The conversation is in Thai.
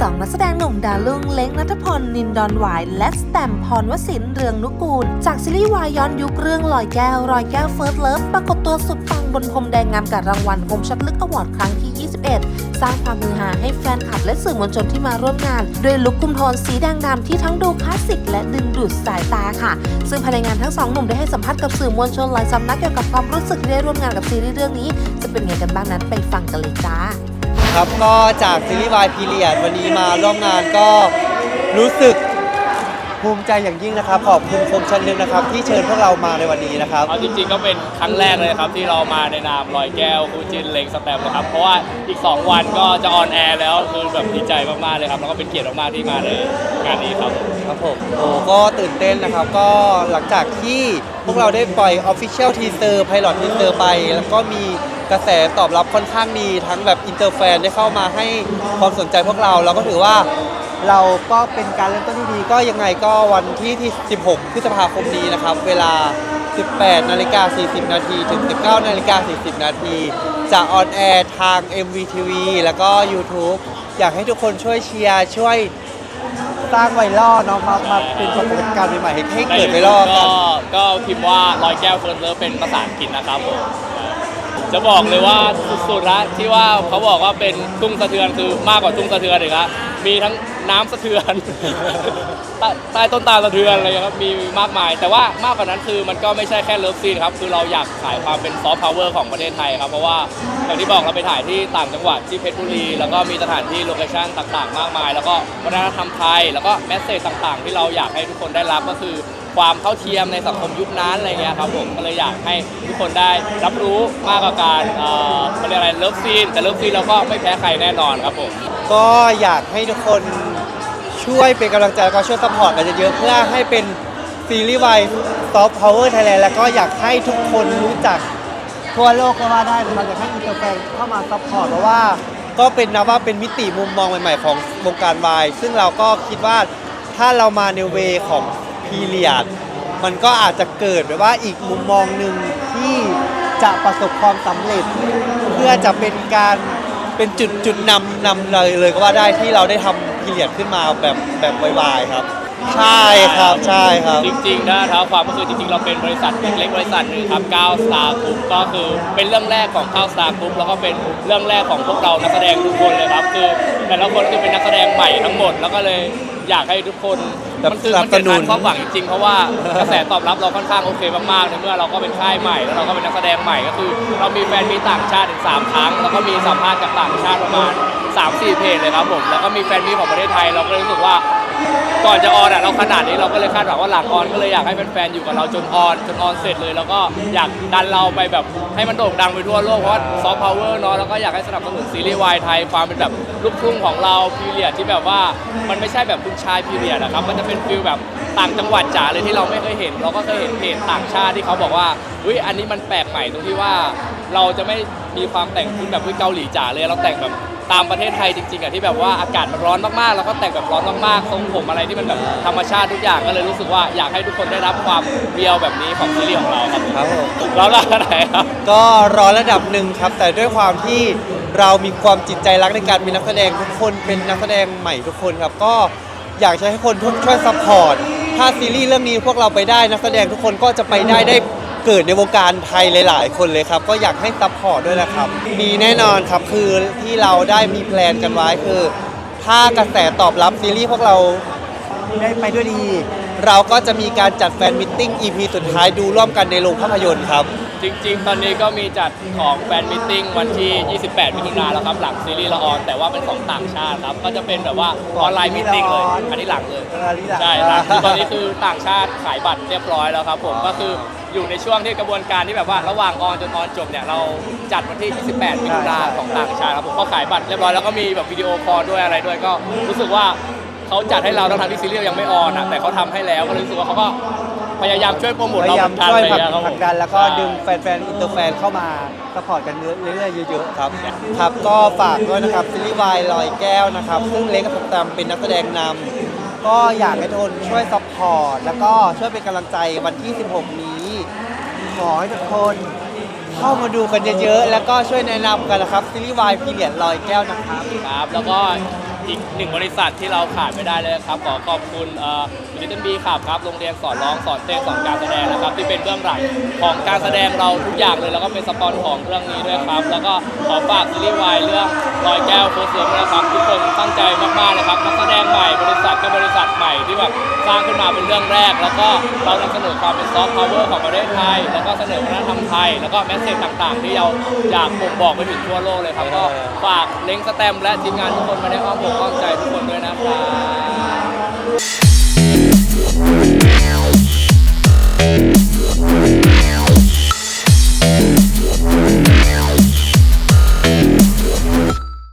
สองนักแสดงหนุ่มดาวรุ่งเล้งนัทพลนินดอนหวาย และสแตมพรวสินเรืองนุกูล จากซีรีส์วายย้อนยุคเรื่องลอยแก้วรอยแก้วเฟิร์สเลิฟปรากฏตัวสุดปังบนพรมแดงงามกับรางวัลคมชัดลึกอวอร์ดครั้งที่ 21 สร้างความฮือฮาให้แฟนคลับและสื่อมวลชนที่มาร่วมงาน ด้วยลุคคุมโทนสีแดงดำที่ทั้งดูคลาสสิกและดึงดูดสายตาค่ะ ซึ่งภายในงานทั้งสองหนุ่มได้ให้สัมภาษณ์กับสื่อมวลชนหลายสำนักเกี่ยวกับความรู้สึกที่ได้ร่วมงานกับซีรีส์เรื่องนี้ จะเป็นไงกันบ้างนั้นไปฟังกันเลยจ้า ครับก็จากซีรีส์วายพีเรียดวันนี้มาร่วมงานก็รู้สึกภูมิใจอย่างยิ่งนะครับ ขอบคุณคมชันลึกนะครับ ที่เชิญพวกเรามาในวันนี้นะครับ เอาจริงๆก็เป็นครั้งแรกเลยครับที่เรามาในนามลอยแก้วคู่จินเล็งสแตมป์นะครับเพราะว่าอีก 2 วันก็จะออนแอร์แล้วคือแบบดีใจมากๆเลยครับแล้วก็เป็นเกียรติมากๆที่มาในงานนี้ครับครับผมโอ้ก็ตื่นเต้นนะครับ ก็หลังจากที่พวกเราได้ปล่อย Official Teaser Pilot Teaser ไป แล้วก็มี กระแสตอบรับค่อนข้างดีทั้งแบบอินเตอร์แฟนได้เข้ามาให้ความสนใจพวกเราเราก็ถือว่าเราก็เป็นการเริ่มต้นที่ดีก็ยังไงก็วันที่ที่ 16 พฤษภาคมนี้นะครับ เวลา 18 นาฬิกา 40 นาทีถึง 19 นาฬิกา 40 นาทีจะออนแอร์ทาง MVTV แล้วก็ YouTube อยากให้ทุกคนช่วยเชียร์ช่วยสร้างไวรัลเนาะมามาเป็นปรากฏการณ์ใหม่ๆให้เกิดไวรัลกันก็ก็พิมพ์ว่าลอยแก้วเฟิร์สเลิฟเป็นภาษาอังกฤษนะครับผม จะบอกเลยว่าสุดๆละที่ว่าเขาบอกว่าเป็นทุ่งสะเทือนคือมากกว่าทุ่งสะเทือนอีกครับ มีทั้งน้ำสะเทือน ใต้ใต้ต้นตาลสะเทือนอะไรครับมีมากมาย แต่ว่ามากกว่านั้นคือมันก็ไม่ใช่แค่เลิฟซีนครับคือเราอยากขายความเป็นซอฟต์พาวเวอร์ของประเทศไทยครับเพราะว่าอย่างที่บอกเราไปถ่ายที่ต่างจังหวัดที่เพชรบุรี แล้วก็มีสถานที่โลเคชั่นต่างๆ มากมาย แล้วก็วัฒนธรรมไทยแล้วก็แมสเซจต่างๆ ที่เราอยากให้ทุกคนได้รับก็คือ ความเท่าเทียมในสังคมยุคนั้นอะไรเงี้ยครับผมก็เลยอยากให้ทุกคนได้รับรู้มากกว่าการเอ่อเขาเรียกอะไรเลิฟซีนแต่เลิฟซีนเราก็ไม่แพ้ใครแน่นอนครับผม ก็อยากให้ทุกคนช่วยเป็นกำลังใจแล้วก็ช่วยสปอร์ตกันเยอะๆเพื่อให้เป็นซีรีส์วายซอฟต์พาวเวอร์ไทยแลนด์แล้วก็อยากให้ทุกคนรู้จักทั่วโลกก็ว่าได้นะครับอยากให้อินเตอร์แฟนเข้ามาซัพพอร์ตเพราะว่าก็เป็นนับว่าเป็นมิติมุมมองใหม่ๆของวงการวาย ซึ่งเราก็คิดว่าถ้าเรามาในเวของพีเรียดมันก็อาจจะเกิดแบบว่าอีกมุมมองหนึ่งที่จะประสบความสำเร็จ เพื่อจะเป็นการ เป็นจุดจุดนำนำเลยเลยก็ว่าได้ที่เราได้ทำพิเรียดขึ้นมาแบบแบบวายๆครับ ใช่ครับใช่ครับ จริงๆนะเท้าความก็คือจริงๆ เราเป็นบริษัทเล็กๆบริษัทหนึ่งครับ9 Star Group ก็คือเป็นเรื่องแรกของ9 Star Group แล้วก็เป็นเรื่องแรกของพวกเรานักแสดงทุกคนเลยครับคือแต่ละคนคือเป็นนักแสดงใหม่ทั้งหมด แล้วก็เลยอยากให้ทุกคนแบบมันคือสนัมับนสเป็นนุน การความหวังจริงๆ เพราะว่ากระแสตอบรับเราค่อนข้างโอเคมากๆในเมื่อเราก็เป็นค่ายใหม่แล้วเราก็เป็นนักแสดงใหม่ก็คือ เรามีแฟนมีต่างชาติถึงสามครั้ง แล้วก็มีสัมภาษณ์กับต่างชาติประมาณ3-4เพจเลยครับผมแล้วก็มีแฟนมีของประเทศไทยเราก็เลยรู้สึกว่า ก่อนจะออนอะเราขนาดนี้เราก็เลยคาดหวังว่าหลังออนก็เลยอยากให้แฟนๆอยู่กับเราจนออนจนออนเสร็จเลย แล้วก็อยากดันเราไปแบบให้มันโด่งดังไปทั่วโลกเพราะว่าซอฟต์พาวเวอร์เนาะแล้วก็อยากให้สนับสนุนซีรีส์วายไทยความเป็นแบบลูกทุ่งของเราพีเรียดที่แบบว่ามันไม่ใช่แบบคุณชายพีเรียดนะครับมันจะเป็นฟิลแบบต่างจังหวัดจ๋าเลยที่เราไม่เคยเห็น เราก็เคยเห็นเพจต่างชาติที่เขาบอกว่าอุ้ยอันนี้มันแปลกใหม่ตรงที่ว่า เราจะไม่มีความแต่งชุดแบบเกาหลีจ๋าเลยเราแต่งแบบ ตามประเทศไทยจริงๆอะที่แบบว่าอากาศมันร้อนมากๆ แล้วก็แต่งแบบร้อนมากๆทรงผมอะไรที่มันแบบธรรมชาติทุกอย่างก็เลยรู้สึกว่าอยากให้ทุกคนได้รับความเบียวแบบนี้ของซีรีส์ของเราครับครับผมแล้วล่ะไหนครับก็ร้อนระดับหนึ่งครับ แต่ด้วยความที่เรามีความจิตใจรักในการเป็นนักแสดงทุกคนเป็นนักแสดงใหม่ทุกคนครับก็อยากจะให้คนทุกช่วยซัพพอร์ตถ้าซีรีส์เรื่องนี้พวกเราไปได้นักแสดงทุกคนก็จะไปได้ได้ เกิดในวงการไทยหลาย ๆ คนเลยครับ ก็อยากให้ซัพพอร์ตด้วยนะครับ มีแน่นอนครับคือที่เราได้มีแพลนกันไว้คือ ถ้ากระแสตอบรับซีรีส์พวกเราได้ไปด้วยดี เราก็จะมีการจัดแฟนมิทติ้ง EP สุดท้ายดูร่วมกันในโรงภาพยนตร์ครับ จริง ๆ ตอนนี้ก็มีจัดของแฟนมิทติ้งวันที่ 28 มิถุนายนแล้วครับ หลังซีรีส์ละออน แต่ว่าเป็นของต่างชาติครับ ก็จะเป็นแบบว่าออนไลน์มิทติ้งเลย อันนี้หลังเลย ใช่หลังคือตอนนี้คือต่างชาติขายบัตรเรียบร้อยแล้วครับผม ก็คือ อยู่ในช่วงที่กระบวนการที่แบบว่าระหว่างออนจนออนจบเนี่ยเราจัดวันที่ 28 มิถุนายนของต่างชาติครับผมก็ขายบัตรเรียบร้อยแล้วก็มีแบบวิดีโอคอลด้วยอะไรด้วยก็รู้สึกว่าเขาจัดให้เราทั้งๆที่ซีรีส์ยังไม่ออนอะแต่เขาทำให้แล้วก็เลยรู้สึกว่าเขาก็พยายามช่วยโปรโมทพเรายายามเหมือนกันช่วยอะไรผลักเงี้ยครับผมผลักดันแล้วก็ใช่ดึงแฟนๆ อินเตอร์แฟนเข้ามาสปอร์ตกันเรื่อยๆ เยอะๆ ครับ ครับ ก็ฝากด้วยนะครับซีรีส์วายลอยแก้วนะครับ ซึ่งเล็กกับสแตมเป็นนักแสดงนำก็อยากให้ทุกคนช่วยซัพพอร์ตแล้วก็ช่วยเป็นกำลังใจวันที่ 16นี้ ขอให้ทุกคนเข้ามาดูกันเยอะๆ แล้วก็ช่วยแนะนำกันนะครับซีรีส์วายพีเรียดลอยแก้วนะครับ ครับ แล้วก็อีกหนึ่งบริษัทที่เราขาดไม่ได้เลยครับ ขอขอบคุณลิตเติ้ลบีขับครับ โรงเรียนสอนร้องสอนเต้นสอนการแสดงนะครับ ที่เป็นเบื้องหลังของการแสดงเราทุกอย่างเลย แล้วก็เป็นสปอนของเรื่องนี้ด้วยครับ แล้วก็ขอฝากซีรีส์วายเรื่อง ลอยแก้วโคเสือด้วยนะครับทุกคนตั้งใจมากๆนะครับนักแสดงใหม่บริษัทก็บริษัทใหม่ที่แบบสร้างขึ้นมาเป็นเรื่องแรก แล้วก็เรานำเสนอความเป็นซอฟต์พาวเวอร์ของประเทศไทย แล้วก็เสนอวัฒนธรรมไทย แล้วก็แมสเซจต่างๆ ที่เราอยากบ่งบอกไปถึงทั่วโลกเลยครับก็ฝากเล้งสแตมป์และทีมงานทุกคนมาในอ้อมอกอ้องใจทุกคนด้วยนะครับ